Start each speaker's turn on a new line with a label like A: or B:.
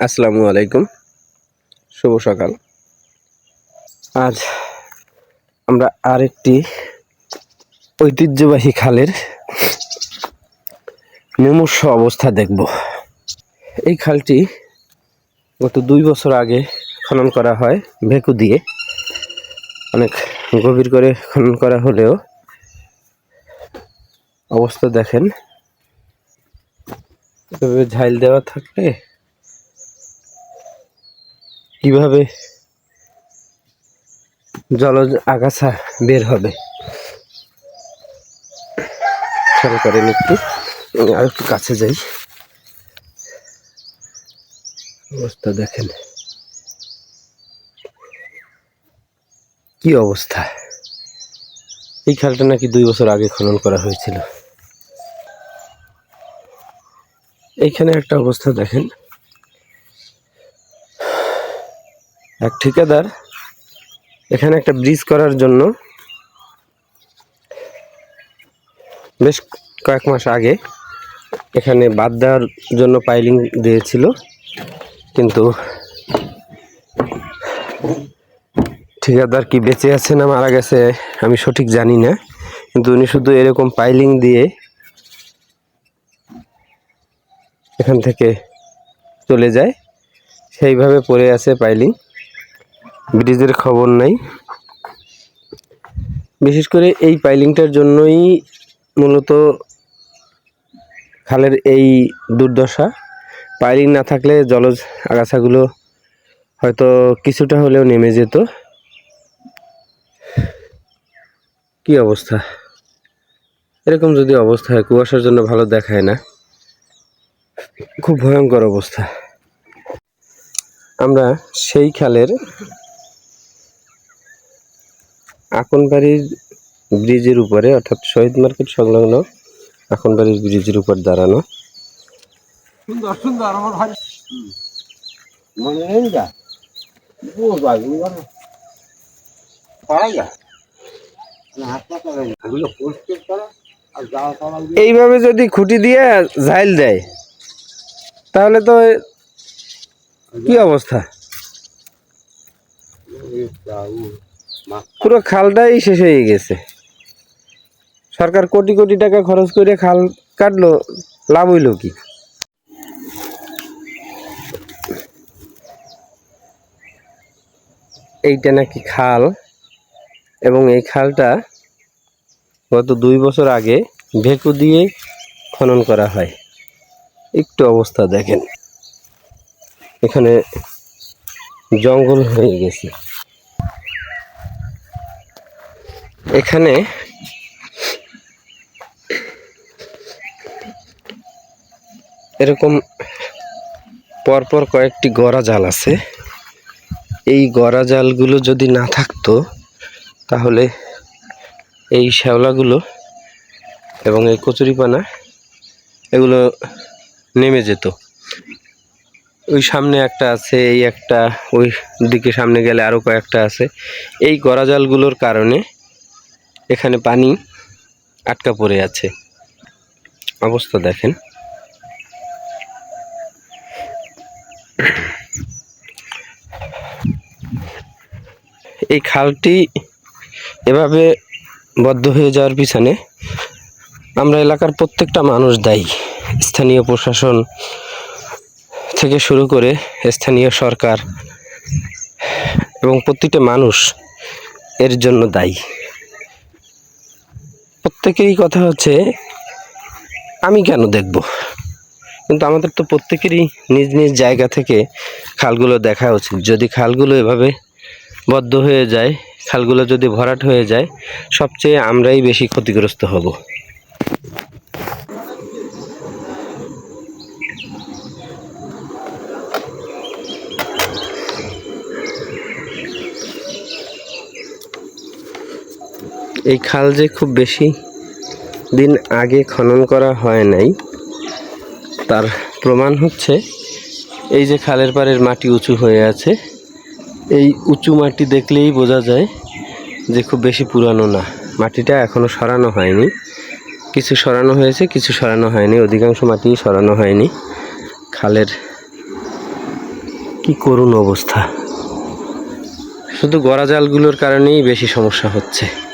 A: আসসালামু আলাইকুম। শুভ সকাল। আজ আমরা আরেকটি ঐতিহ্যবাহী খালের মুমূর্ষ অবস্থা দেখব। এই খালটি গত দুই বছর আগে খনন করা হয় ভেকু দিয়ে। অনেক গভীর করে খনন করা হলেও অবস্থা দেখেন। ঝাইল দেওয়া থাকলে কীভাবে জলজ আগাছা বের হবে? খেয়াল করেন একটু। আর একটু কাছে যাই। অবস্থা দেখেন। কি অবস্থা? এই খালটা নাকি দুই বছর আগে খনন করা হয়েছিল। এইখানে একটা অবস্থা দেখেন। এক ঠিকাদার। এখানে একটা ব্রিজ করার জন্য বেশ কয়েক মাস আগে এখানে বাদ দেওয়ার জন্য পাইলিং দিয়েছিল। কিন্তু ঠিকাদার কি বেঁচে আছে না মারা গেছে আমি সঠিক জানি না। কিন্তু উনি শুধু এরকম পাইলিং দিয়ে এখান থেকে চলে যায়। সেইভাবে পড়ে আছে পাইলিং ব্রিজের খবর নাই। বিশেষ করে এই পাইলিংটার জন্যই মূলত খালের এই দুর্দশা। পাইলিং না থাকলে জলজ আগাছাগুলো হয়তো কিছুটা হলেও নেমে যেত। কি অবস্থা? এরকম যদি অবস্থা হয়, কুয়াশার জন্য ভালো দেখায় না। খুব ভয়ঙ্কর অবস্থা। আমরা সেই খালের আকনবাড়ির ব্রিজের উপরে অর্থাৎ শহীদ মার্কেট সংলগ্ন আকনবাড়ির ব্রিজের উপর দাঁড়ানো।
B: সুন্দর সুন্দর আমার ভাই। মনে নেই যা?
A: এইভাবে যদি খুঁটি দিয়ে ঝাইল দেয় তাহলে তো কি অবস্থা? পুরো খালটাই শেষ হয়ে গেছে। সরকার কোটি কোটি টাকা খরচ করে খাল কাটলো, লাভ হইল কি? এইটা নাকি খাল এবং এই খালটা গত দুই বছর আগে ভেকু দিয়ে খনন করা হয়। একটু অবস্থা দেখেন। এখানে জঙ্গল হয়ে গেছে। এখানে এরকম পরপর কয়েকটি গড়া জাল আছে। এই গড়া জালগুলো যদি না থাকতো, তাহলে এই শ্যাওলাগুলো এবং এই কচুরিপানা এগুলো নেমে যেত। ওই সামনে একটা আছে, এই একটা, ওই দিকে সামনে গেলে আরও কয়েকটা আছে। এই গড়াজালগুলোর কারণে এখানে পানি আটকা পড়ে আছে। অবস্থা দেখেন। এই খালটি এভাবে বদ্ধ হয়ে যাওয়ার পিছনে আমরা এলাকার প্রত্যেকটা মানুষ দায়ী। স্থানীয় প্রশাসন থেকে শুরু করে স্থানীয় সরকার এবং প্রতিটা মানুষ এর জন্য দায়ী। প্রত্যেকেরই কথা হচ্ছে, আমি কেন দেখব? কিন্তু আমাদের তো প্রত্যেকেরই নিজ নিজ জায়গা থেকে খালগুলো দেখা উচিত। যদি খালগুলো এভাবে বদ্ধ হয়ে যায়, খালগুলো যদি ভরাট হয়ে যায়, সবচেয়ে আমরাই বেশি ক্ষতিগ্রস্ত হব। এই খাল যে খুব বেশি দিন আগে খনন করা হয় নাই, তার প্রমাণ হচ্ছে এই যে খালের পাড়ের মাটি উঁচু হয়ে আছে। এই উঁচু মাটি দেখলেই বোঝা যায় যে খুব বেশি পুরানো না। মাটিটা এখনও সরানো হয়নি। কিছু সরানো হয়েছে, কিছু সরানো হয়নি। অধিকাংশ মাটি সরানো হয়নি। খালের কি করুণ অবস্থা। শুধু গড়া জালগুলোর কারণেই বেশি সমস্যা হচ্ছে।